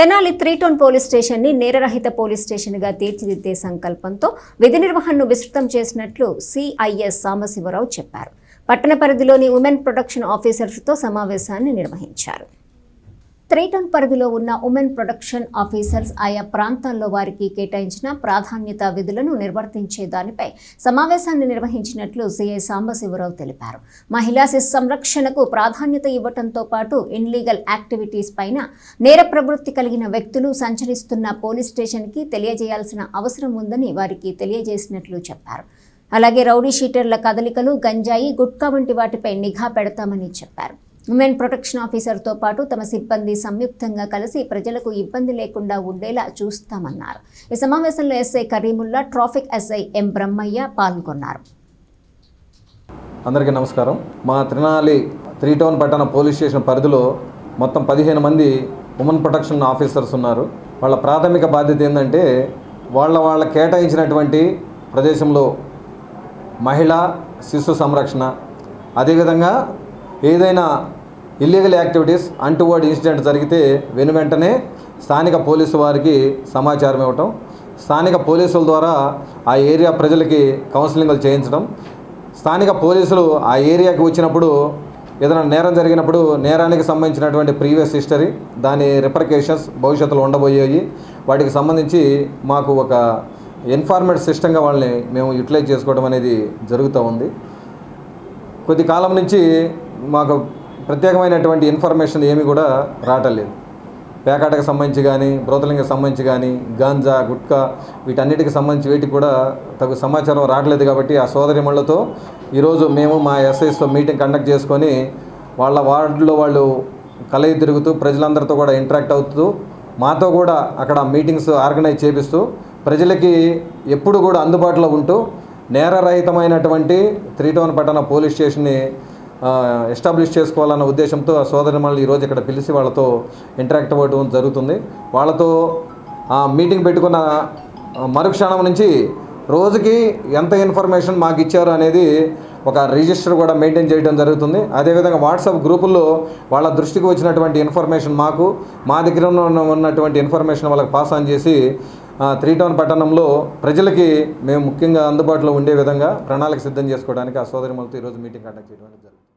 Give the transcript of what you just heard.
Tenali three town police స్టేషన్ని నేరరహిత police స్టేషన్గా తీర్చిదిద్దే సంకల్పంతో విధి నిర్వహణను విస్తృతం చేసినట్లు సిఐఎస్ సాంబశివరావు చెప్పారు. పట్టణ పరిధిలోని ఉమెన్ ప్రొటెక్షన్ ఆఫీసర్స్తో సమావేశాన్ని నిర్వహించారు. త్రీటన్ పరిధిలో ఉన్న ఉమెన్ ప్రొడక్షన్ ఆఫీసర్స్ ఆయా ప్రాంతాల్లో వారికి కేటాయించిన ప్రాధాన్యత విధులను నిర్వర్తించే దానిపై సమావేశాన్ని నిర్వహించినట్లు సిఐ సాంబశివరావు తెలిపారు. మహిళా శిశు సంరక్షణకు ప్రాధాన్యత ఇవ్వటంతో పాటు ఇన్లీగల్ యాక్టివిటీస్ పైన నేర ప్రవృత్తి కలిగిన వ్యక్తులు సంచరిస్తున్న పోలీస్ స్టేషన్కి తెలియజేయాల్సిన అవసరం ఉందని వారికి తెలియజేసినట్లు చెప్పారు. అలాగే రౌడీ షీటర్ల కదలికలు గంజాయి గుట్కా వంటి వాటిపై నిఘా పెడతామని చెప్పారు. ఉమెన్ ప్రొటెక్షన్ ఆఫీసర్తో పాటు తమ సిబ్బంది సంయుక్తంగా కలిసి ప్రజలకు ఇబ్బంది లేకుండా ఉండేలా చూస్తామన్నారు. ఈ సమావేశంలో SI Kareemulla traffic SI M Brahmaiah పాల్గొన్నారు. అందరికీ నమస్కారం. మా త్రినాలి త్రీ టౌన్ పట్టణ పోలీస్ స్టేషన్ పరిధిలో మొత్తం పదిహేను మంది ఉమెన్ ప్రొటెక్షన్ ఆఫీసర్స్ ఉన్నారు. వాళ్ళ ప్రాథమిక బాధ్యత ఏంటంటే వాళ్ళ వాళ్ళ కేటాయించినటువంటి ప్రదేశంలో మహిళా శిశు సంరక్షణ. అదేవిధంగా ఏదైనా ఇల్లీగల్ యాక్టివిటీస్ అంటువర్డ్ ఇన్సిడెంట్ జరిగితే వెను వెంటనే స్థానిక పోలీసు వారికి సమాచారం ఇవ్వటం స్థానిక పోలీసుల ద్వారా ఆ ఏరియా ప్రజలకి కౌన్సిలింగ్లు చేయించడం స్థానిక పోలీసులు ఆ ఏరియాకి వచ్చినప్పుడు ఏదైనా నేరం జరిగినప్పుడు నేరానికి సంబంధించినటువంటి ప్రీవియస్ హిస్టరీ దాని రిపర్కేషన్స్ భవిష్యత్తులో ఉండబోయేవి వాటికి సంబంధించి మాకు ఒక ఇన్ఫార్మేట్ సిస్టంగా వాళ్ళని మేము యూటిలైజ్ చేసుకోవడం అనేది జరుగుతూ ఉంది. కొద్ది కాలం నుంచి మాకు ప్రత్యేకమైనటువంటి ఇన్ఫర్మేషన్ ఏమి కూడా రావటం లేదు. పేకాటకు సంబంధించి కానీ బ్రోతలింగకి సంబంధించి కానీ గాంజా గుట్కా వీటన్నిటికి సంబంధించి వీటికి కూడా తగు సమాచారం రావట్లేదు కాబట్టి ఆ సోదరిమణులతో ఈరోజు మేము మా ఎస్ఐస్తో మీటింగ్ కండక్ట్ చేసుకొని వాళ్ళ వార్డులో వాళ్ళు కలయి తిరుగుతూ ప్రజలందరితో కూడా ఇంటరాక్ట్ అవుతూ మాతో కూడా అక్కడ మీటింగ్స్ ఆర్గనైజ్ చేపిస్తూ ప్రజలకి ఎప్పుడు కూడా అందుబాటులో ఉంటూ నేరరహితమైనటువంటి త్రీ టౌన్ పట్టణ పోలీస్ స్టేషన్ని ఎస్టాబ్లిష్ చేసుకోవాలన్న ఉద్దేశంతో ఆ సోదరిమణులు ఈరోజు ఇక్కడ పిలిచి వాళ్ళతో ఇంటరాక్ట్ అవ్వడం జరుగుతుంది. వాళ్ళతో ఆ మీటింగ్ పెట్టుకున్న మరుక్షణం నుంచి రోజుకి ఎంత ఇన్ఫర్మేషన్ మాకు ఇచ్చారు అనేది ఒక రిజిస్టర్ కూడా మెయింటైన్ చేయడం జరుగుతుంది. అదేవిధంగా వాట్సాప్ గ్రూపుల్లో వాళ్ళ దృష్టికి వచ్చినటువంటి ఇన్ఫర్మేషన్ మాకు మా దగ్గర ఉన్న ఉన్నటువంటి ఇన్ఫర్మేషన్ వాళ్ళకి పాస్ ఆన్ చేసి త్రీ టౌన్ పట్టణంలో ప్రజలకి మేము ముఖ్యంగా అందుబాటులో ఉండే విధంగా ప్రణాళిక సిద్ధం చేసుకోవడానికి ఆ సోదరిమలతో ఈరోజు మీటింగ్ కండక్ట్ చేయడం జరుగుతుంది.